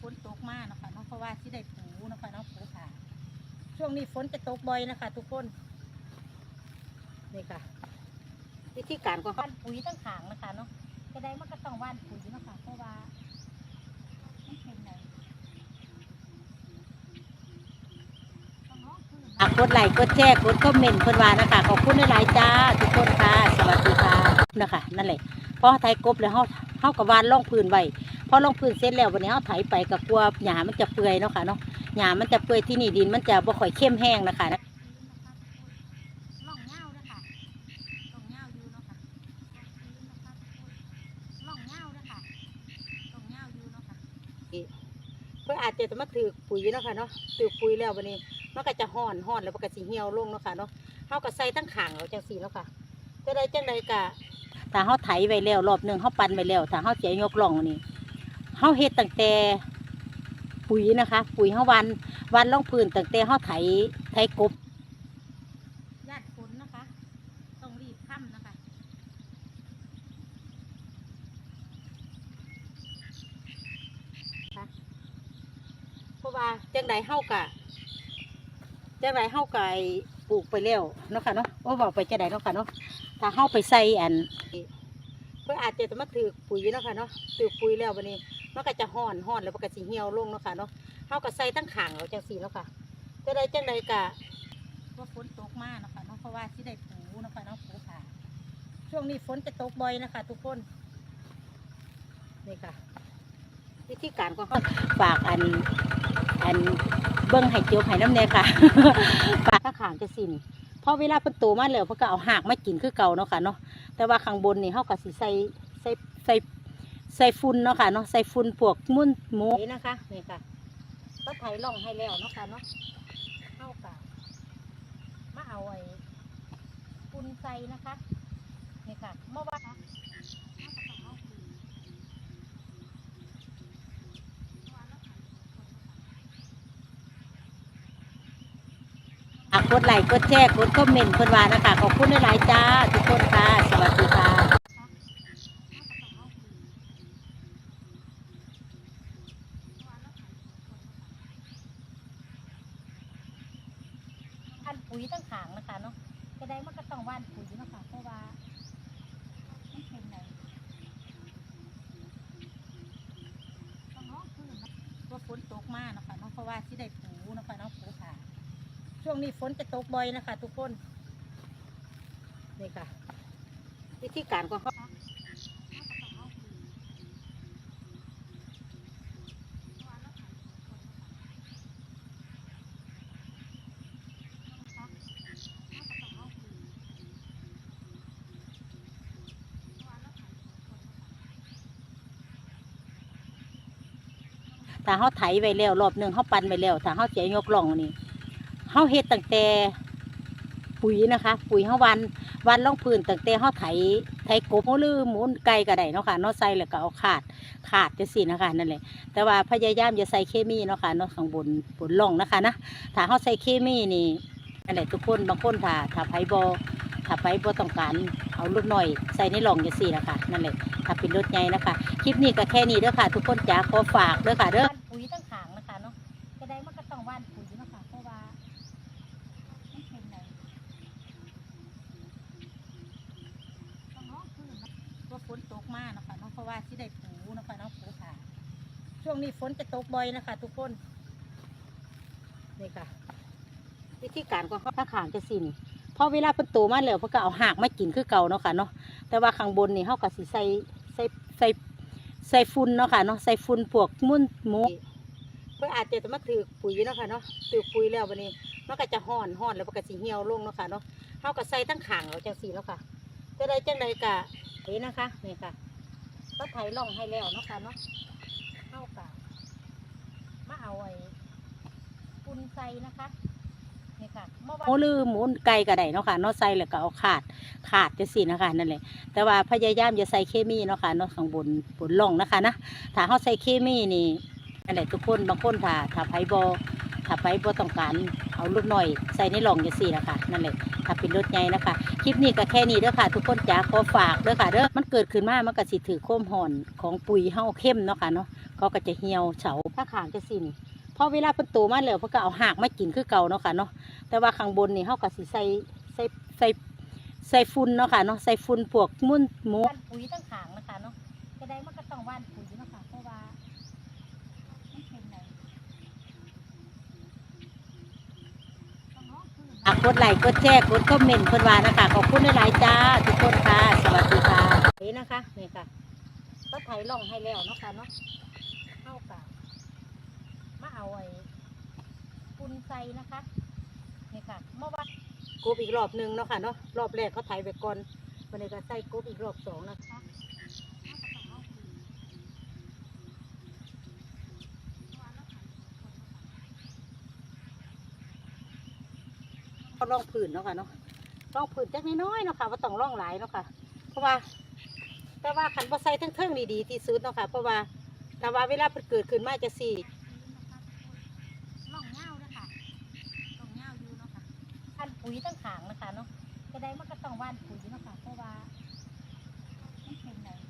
ฝนตกมากนะคะเนาะเพราะว่าที่ได้ปูนะคะเนาะปูค่ะ ช่วงนี้ฝนจะตกบ่อยนะคะ ทุกคนนี่ค่ะวิธีการของว่านปุ๋ยตั้งขางนะคะเนาะจะได้มันก็ต้องว่านปุ๋ยนะคะเพราะว่ามันเป็นไงฝากดไลค์กดแชร์กดคอมเมนต์เพิ่นว่านะคะขอบคุณหลายๆจ้า ทุกคนค่ะ สวัสดีค่ะนะคะ นั่นแหละพอไถกบแล้วเฮา เฮากับวานล่องพื้นไว้พอล่องพื้นเสร็จแล้ววันนี้เฮาไถไปกับกลัวหญ้ามันจะเปื่อยเนาะค่ะเนาะหญ้ามันจะเปื่อยที่นี่ดินมันจะบ่ค่อยเข้มแห้งนะคะนะล่องเงาเด้อค่ะนะเพื่ออาจจะมาถือปุ๋ยเนาะค่ะเนาะถือปุ๋ยแล้ววันนี้มันก็จะห่อนห่อนแล้วมันก็สิเหี่ยวลงเนาะค่ะเนาะเฮาก็ใส่ตั้งขางเอาจังซี่เนาะค่ะจะได้จังใดกะ ถ้าเฮาไถไว้แล้วรอบหนึงเฮาปั่นไว้แล้วถ้าเฮาสิยกล่องนี่เฮาเฮ็ดตั้งแต่ปุ๋ยนะคะ ปุ๋ยเฮาวันวันลงพื้นตั้งแต่เฮาไถไถกบญาติฝนนะคะต้องรีบค่ำนะคะเพราะว่าจังใดเฮากะจังใดเฮากะไอ้ปลูกไปแล้วเนาะค่ะเนาะว่าบอกไปจังใดเนาะค่ะเนาะ ถ้าเฮาไปใส่อันเพื่ออาจจะมาถือปุ๋ยเนาะค่ะเนาะถือปุ๋ยแล้ววันนี้มันก็จะห่อนห่อนแล้วมันก็สิเหี่ยวลงเนาะค่ะเนาะเฮาก็ใส่ตั้งขางเอาจังซี่เนาะค่ะจะได้จังใดกะว่าฝนตกมากเนาะค่ะเนาะเพราะว่าสิได้ปูเนาะค่ะเนาะปูค่ะ ช่วงนี้ฝนจะตกบ่อยนะคะ ทุกคนนี่ค่ะวิธีการของเขาฝากอันอันเบิ้งให้จบให้น้ำแน่ค่ะฝากข้างขางจะสิน พอเวลาเพิ่นโตมาแล้วเพิ่นก็เอาหากมากินคือเก่าเนาะค่ะเนาะแต่ว่าข้างบนนี่เฮาก็สิใส่ใส่ใส่ใส่ฝุ่นเนาะค่ะเนาะใส่ฝุ่นพวกมุ่นหมูนี่นะคะนี่ค่ะก็ไถล่องให้แล้วเนาะค่ะเนาะเฮากะมาเอาไอ้ฝุ่นใส่นะคะนี่ค่ะเมื่อวาน กดไลค์กดแชร์กดคอมเมนต์เพิ่นว่านะคะขอบคุณหลายๆจ้า ทุกคนค่ะสวัสดีค่ะอันปุ๋ยตั้งขางนะคะเนาะจะได้มันก็ต้องว่านปุ๋ยนะคะเพราะว่ามันเป็นไงว่าฝนตกมากนะคะเนาะเพราะว่าที่ได้ปูเนะคะเนาะปูค่ะ ช่วงนี้ฝนจะตกบ่อยนะคะ ทุกคน นี่ค่ะ วิธีการของเขาถ้าเขาไถไว้แล้วรอบหนึ่งเขาปันไว้แล้วถ้าเขาเสียยกล่องนี่ เฮาเฮ็ดตั้งแต่ปุ๋ยนะคะ ปุ๋ยเฮาวันวันล่องพื้นตั้งแต่เฮาไถไถกบเฮาลือหมูไก่ก็ได้เนาะค่ะเนาะใส่แล้วก็เอาขาดขาดจังซี่นะคะนั่นแหละแต่ว่าพยายามอย่าใส่เคมีเนาะค่ะเนาะข้างบนบนล่องนะคะนะถ้าเฮาใส่เคมีนี่นั่นแหละทุกคนบางคนถ้าถ้าไผบ่ถ้าไผบ่ต้องการเอารถหน่อยใส่ในล่องจังซี่นะคะนั่นแหละถ้าเป็นรถใหญ่นะคะ คลิปนี้ก็แค่นี้เด้อค่ะ ทุกคนจ๋าขอฝากเด้อค่ะเด้อปุ๋ยตั้งขางนะคะเนาะจะได้มันก็ต้องว่านปุ๋ยเนาะค่ะเพราะว่า มันเป็นไงว่าฝ นตกมากนะคะเนาะเพราะว่าที่ได้ปูนะคะเนาะปูค่ะ ช่วงนี้ฝนจะตกบ่อยนะคะ ทุกคนนี่ค่ะ วิธีการขอขาถ้าขางจะสินพอเวลาเพิ่นโตมาแล้วเพิ่นก็เอาหากมากินคือเก่าเนาะค่ะเนาะแต่ว่าข้างบนนี่เขาก็สิใส่ใส่ใส่ใส่ฝุ่นเนาะค่ะเนาะใส่ฝุ่นพวกมุ่นหมูเพื่ออาจจะมาถือปุ๋ยเนาะค่ะเนาะถือปุ๋ยแล้ววันนี้มันก็จะห่อนห่อนแล้วมันก็สิเหี่ยวลงเนาะค่ะเนาะเฮาก็ใส่ตั้งขางเอาจังสีเนาะค่ะจะได้จังใดกะ นี่นะคะนี่ค่ะก็ไถล่องให้แล้วเนาะค่ะเนาะเฮากะมาเอาไอ้ปุนใส่นะคะนี่ค่ะเมื่อลือหมูไก่ก็ได้เนาะค่ะเนาะใส่แล้วก็เอาขาดขาดจังสีนะคะนั่นแหละแต่ว่าพยายามอย่าใส่เคมีเนาะค่ะเนาะข้างบนบนล่องนะคะนะถ้าเฮาใส่เคมีนี่นั่นแหละทุกคนบางคนถ้าถ้าไผบอ ถ้าไปบ่ต้องการเอารถหน่อยใส่ในหลองจังซี่นะคะนั่นแหละถ้าเป็นรถใหญ่นะคะ คลิปนี้ก็แค่นี้เด้อค่ะ ทุกคนจ๋าขอฝากเด้อค่ะเด้อมันเกิดขึ้นมามันก็สิถือโคมห่อนของปุ๋ยเฮาเข้มเนาะค่ะเนาะเขาก็จะเหี่ยวเฉาถ้าขางจะสินพอเวลาเพิ่นโตมาแล้วเพิ่นก็เอาหากมากินคือเก่าเนาะค่ะเนาะแต่ว่าข้างบนนี่เฮาก็สิใส่ใส่ใส่ใส่ฝุ่นเนาะค่ะเนาะใส่ฝุ่นพวกมุ่นหมูปุ๋ยตั้งขางนะคะเนาะจะได้มันก็ต้องว่านปุ๋ยเนาะค่ะเพราะว่ามันเป็นไงฝา กดไลค์กดแชร์กดคอมเมนต์เพิ่นว่านะคะขอบคุณหลายๆจ้าทุกคนค่ะ สวัสดีค่ะนี่นะคะนี่ค่ะก็ไถล่องให้แล้วเนาะค่ะเนาะเข้ากับมาเอาไอ้ปุนใสนะคะนี่ค่ะเมื่อวานกบอีกรอบหนึ่งเนาะค่ะเนาะรอบแรกเขาไถไปก่อนวันนี้ก็ใส่กบอีกรอบสองนะคะ เขาล่องผืนเนาะค่ะเนาะล่องผืนจักน้อยๆเนาะค่ะว่าต้องล่องหลายเนาะค่ะ เพราะว่า แต่ว่าขันบ่ใส่ทั้งเทิงนี่ดีที่สุดเนาะค่ะ เพราะว่าแต่ว่าเวลาเกิดขึ้นมาจะสี่ล่องเงาเนาะค่ะล่องเงาอยู่เนาะค่ะพันปุ๋ยตั้งขางนะคะเนาะจะได้มันก็ต้องว่านปุ๋ยเนาะค่ะเพราะว่ามันเป็นไหมู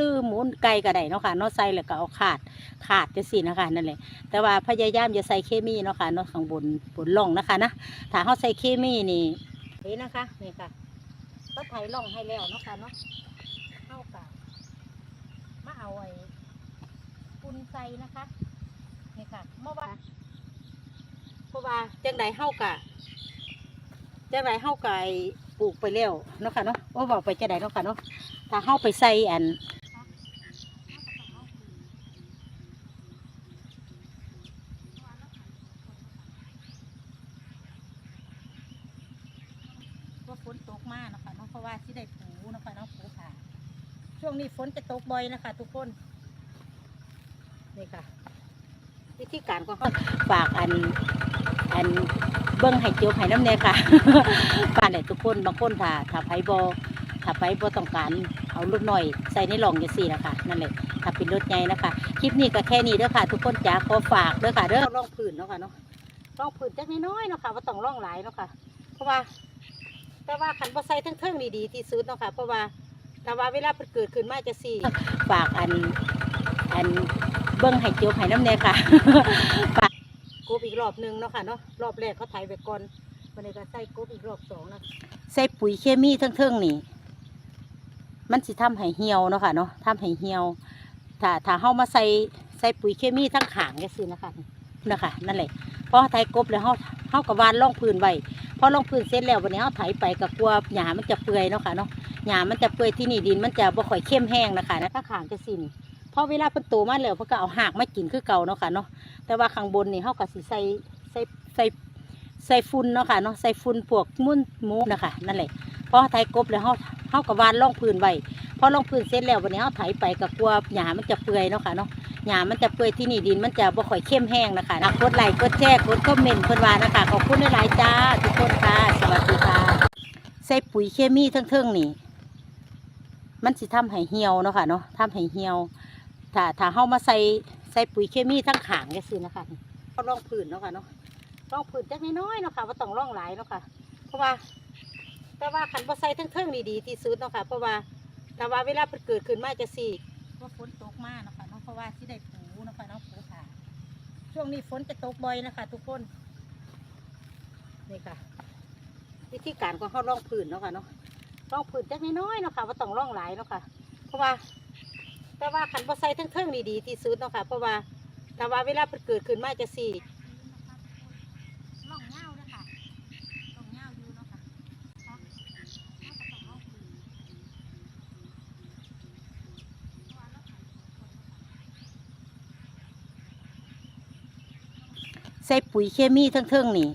ลือหมูไก่ก็ได้เนาะค่ะเนาะใส่แล้วก็เอาขาดขาดจะสินะคะนั่นแหละแต่ว่าพยายามอย่าใส่เคมีเนาะค่ะเนาะข้างบนบนล่องนะคะนะถ้าเขาใส่เคมีนี่นี่นะคะนี่ค่ะก็ไถล่องให้แล้วเนาะค่ะเนาะเข้ากับมาเอาไอ้ปุนใส่นะคะนี่ค่ะเมื่อวานเพราะว่าจังไดเฮากะจังไดเฮากะไอ้ปลูกไปแล้วเนาะค่ะเนาะโอ้บอกไปจังไดเนาะค่ะเนาะถ้าเฮาไปใส่อัน ว่าฝนตกมากนะคะเนาะเพราะว่าที่ได้ปูนะคะเนาะปูค่ะช่วงนี้ฝนจะตกบ่อยนะคะ ทุกคนนี่ค่ะ วิธีการก็ฝากอันอันเบิ้งให้จบให้น้ำเนยค่ะฝากให้ทุกคนบางคนถ้าถ้าไผบถ้าไผบต้องการเอารถหน่อยใส่ในหลองจังซี่นะคะนั่นแหละถ้าเป็นรถใหญ่นะคะคลิปนี้ก็แค่นี้เด้อค่ะ ทุกคนจ๋าขอฝากเด้อค่ะเด้อล่องผืนเนาะค่ะเนาะล่องผืนจักน้อยๆเนาะค่ะว่าต้องล่องหลายเนาะค่ะเพราะว่า แต่ว่าขันบ่ใส่ทั้งเทิงนี่ดีที่สุดเนาะค่ะ เพราะว่าแต่ว่าเวลาเพิ่นเกิดขึ้นมาจะสี่ฝากอันอันเบิ้งให้จบให้น้ำเนยค่ะฝากกบอีกรอบหนึ่งเนาะค่ะเนาะรอบแรกเขาไถไปก่อนวันนี้ก็ใส่กบอีกรอบสองนะใส่ปุ๋ยเคมีทั้งเทิงๆนี่ มันสิทำให้เหี่ยวเนาะค่ะเนาะทำให้เหี่ยว ถ้าถ้าเฮามาใส่ใส่ปุ๋ยเคมีทั้งขางก็สินะคะนะคะนั่นแหละพอไถกบแล้วเฮาเฮากับวานล่องพื้นไว้ พอลงพื้นเสร็จแล้ววันนี้เฮาไถไปกับกลัวหญ้ามันจะเปื่อยเนาะค่ะเนาะหญ้ามันจะเปื่อยที่นี่ดินมันจะบ่ค่อยเข้มแห้งนะคะนะถ้าขางจะสินพอเวลาเพิ่นโตมาแล้วเพิ่นก็เอาหากมากินคือเก่าเนาะค่ะเนาะแต่ว่าข้างบนนี่เฮาก็สิใส่ใส่ใส่ใส่ฝุ่นเนาะค่ะเนาะใส่ฝุ่นพวกมุ่นหมูนะคะนั่นแหละพอไถกบแล้วเฮาเฮากับวานล่องพื้นไว้พอลงพื้นเสร็จแล้ววันนี้เขาไถไปกับกลัวหญ้ามันจะเปื่อยเนาะค่ะเนาะ หญ้ามันจะเปื่อยที่นี่ดินมันจะบ่ค่อยเข้มแห้งนะคะอะกดไลค์กดแชร์กดคอมเมนต์เพิ่นว่านะคะขอบคุณหลายๆจ้าทุกคนค่ะสวัสดีค่ะใส่ปุ๋ยเคมีทั้งเทิงๆนี่มันสิทำให้เหี่ยวเนาะค่ะเนาะทำให้เหี่ยว ถ้าถ้าเฮามาใส่ใส่ปุ๋ยเคมีทั้งขางก็สินะคะก็ล่องพื้นเนาะค่ะเนาะล่องพื้นจักน้อยๆเนาะค่ะว่าต้องล่องหลายเนาะค่ะ เพราะว่า แต่ว่าขันบ่ใส่ทั้งเทิงนี่ดีที่สุดเนาะค่ะเพราะว่าแต่ว่าเวลาเกิดขึ้นมาจะสี่ว่าฝนตกมากเนาะ ว่าที่ได้ปูนะคะน้องปูค่ะ ช่วงนี้ฝนจะตกบ่อยนะคะ ทุกคน นี่ค่ะ วิธีการของเขาล่องผืนเนาะค่ะเนาะล่องผืนจักน้อยๆเนาะค่ะว่าต้องล่องหลายเนาะค่ะ เพราะว่า แต่ว่าขันบ่ใส่ทั้งเทิงๆดีที่สุดเนาะค่ะ เพราะว่าแต่ว่าเวลาเพิ่นเกิดขึ้นมาจะสี่ล่องเงาเนาะค่ะล่องเงาอยู่เนาะค่ะ ใส่ปุ๋ยเคมีทั้งเทิงๆนี่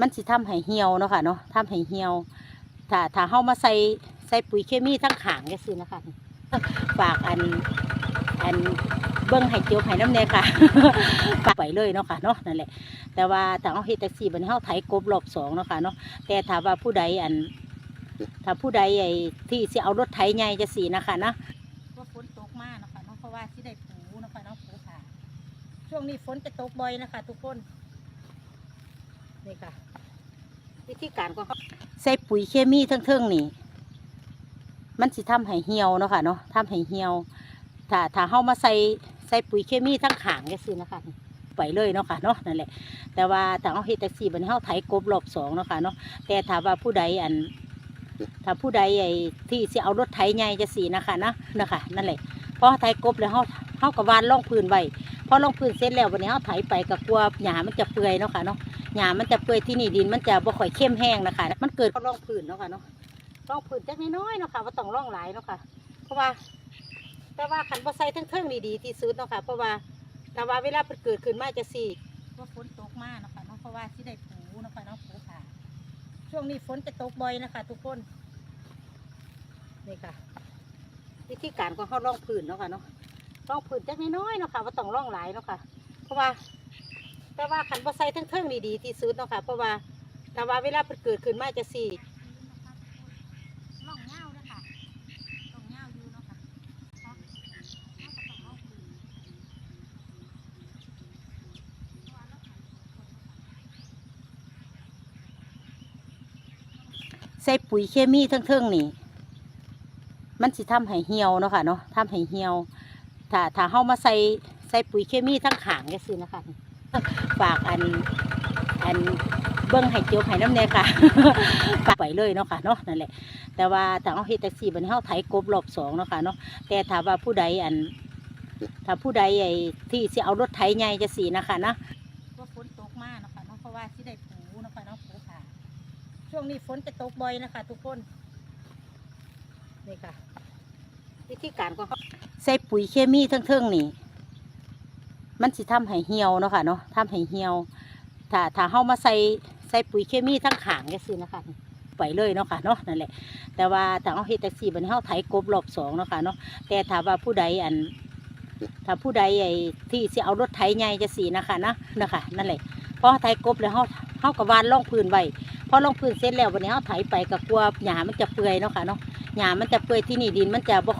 มันสิทำให้เหี่ยวเนาะค่ะเนาะทำให้เหี่ยว ถ้าถ้าเฮามาใส่ใส่ปุ๋ยเคมีทั้งขางก็สินะคะฝากอันอันเบิ้งให้จบให้น้ำเนยค่ะฝากไปเลยเนาะค่ะเนาะนั่นแหละ แต่ว่าถ้าเฮาเฮ็ดแท็กซี่บันี้เฮาไถกบรอบสองเนาะค่ะเนาะแต่ถ้าว่าผู้ใดอันถ้าผู้ใดไอ้ที่สิเอารถไถใหญ่จะสีนะคะนะว่าฝนตกมากเนาะค่ะเนาะเพราะว่าสิ ช่วงนี้ฝนจะตกบ่อยนะคะ ทุกคน นี่ค่ะ วิธีการของเขาใส่ปุ๋ยเคมีเทิงๆนี่ มันสิทำให้เหี่ยวเนาะค่ะเนาะทำให้เหี่ยว ถ้าถ้าเฮามาใส่ใส่ปุ๋ยเคมีทั้งขางก็สินะคะไปเลยเนาะค่ะเนาะนั่นแหละ แต่ว่าถ้าเฮาเฮ็ดจังซี่บัดนี้เฮาไถกบรอบสองเนาะค่ะเนาะแต่ถ้าว่าผู้ใดอันถ้าผู้ใดไอ้ที่สิเอารถไถใหญ่จะสีนะคะนะนะคะนั่นแหละพอไถกบแล้วเฮาเฮากับวานล่องพื้นไว้ พอล่องพื้นเสร็จแล้ววันนี้เฮาไถไปกับกลัวหญ้ามันจะเปื่อยเนาะค่ะเนาะหญ้ามันจะเปื่อยที่นี่ดินมันจะบ่ค่อยเข้มแห้งนะคะ มันเกิดล่องพื้นเนาะค่ะเนาะล่องพื้นจักน้อยๆเนาะค่ะว่าต้องล่องหลายเนาะค่ะ เพราะว่า แต่ว่าขันบ่ใส่เทิงๆนี่ดีที่สุดเนาะค่ะ เพราะว่าแต่ว่าเวลาเพิ่นเกิดขึ้นมาจะสีว่าฝนตกมากเนาะค่ะเนาะเพราะว่าสิได้ปูเนาะค่ะเนาะปูค่ะ ช่วงนี้ฝนจะตกบ่อยนะคะ ทุกคนนี่ค่ะวิธีการของเขาล่องพื้นเนาะค่ะเนาะ ล่องพื้นจักน้อยๆเนาะค่ะว่าต้องล่องหลายเนาะค่ะ เพราะว่า แต่ว่าขันบ่ใส่เทิงๆนี่ดีที่สุดเนาะค่ะ เพราะว่าแต่ว่าเวลาเพิ่นเกิดขึ้นมาจะสีล่องเงาเนาะค่ะล่องเงาอยู่เนาะค่ะเนาะเราก็ต้องล่องพื้นเพราะว่าเราขายของคนเนาะค่ะใส่ปุ๋ยเคมีเทิงๆนี่ มันสิทำให้เหี่ยวเนาะค่ะเนาะทำให้เหี่ยว ถ้าถ้าเฮามาใส่ใส่ปุ๋ยเคมีทั้งขางก็สินะคะฝากอันอันเบิ้งให้จบให้น้ำแน่ค่ะฝากไปเลยเนาะค่ะเนาะนั่นแหละ แต่ว่าถ้าเฮาเฮ็ดแท็กซี่บัดนี้เฮาไถกบรอบสองเนาะค่ะเนาะแต่ถ้าว่าผู้ใดอันถ้าผู้ใดไอ้ที่สิเอารถไถใหญ่จะสีนะคะนะว่าฝนตกมาเนาะค่ะเนาะเพราะว่าสิได้ปูเนาะค่ะเนาะปูค่ะ ช่วงนี้ฝนจะตกบ่อยนะคะ ทุกคนนี่ค่ะ วิธีการของเขา ใส่ปุ๋ยเคมีเทิงๆนี่ มันสิทำให้เหี่ยวเนาะค่ะเนาะทำให้เหี่ยว ถ้าถ้าเฮามาใส่ใส่ปุ๋ยเคมีทั้งขางก็สินะคะไปเลยเนาะค่ะเนาะนั่นแหละ แต่ว่าถ้าเฮาเฮ็ดแท็กซี่บันี้เฮาไถกบรอบสองเนาะค่ะเนาะแต่ถ้าว่าผู้ใดอันถ้าผู้ใดไอ้ที่สิเอารถไถใหญ่จะสีนะคะนะนะคะนั่นแหละพอไถกบแล้วเฮาเฮากับวานล่องพื้นไว้พอล่องพื้นเสร็จแล้ววันนี้เฮาไถไปกับกลัวหญ้ามันจะเปื่อยเนาะค่ะเนาะหญ้ามันจะเปื่อยที่นี่ดินมันจะบ่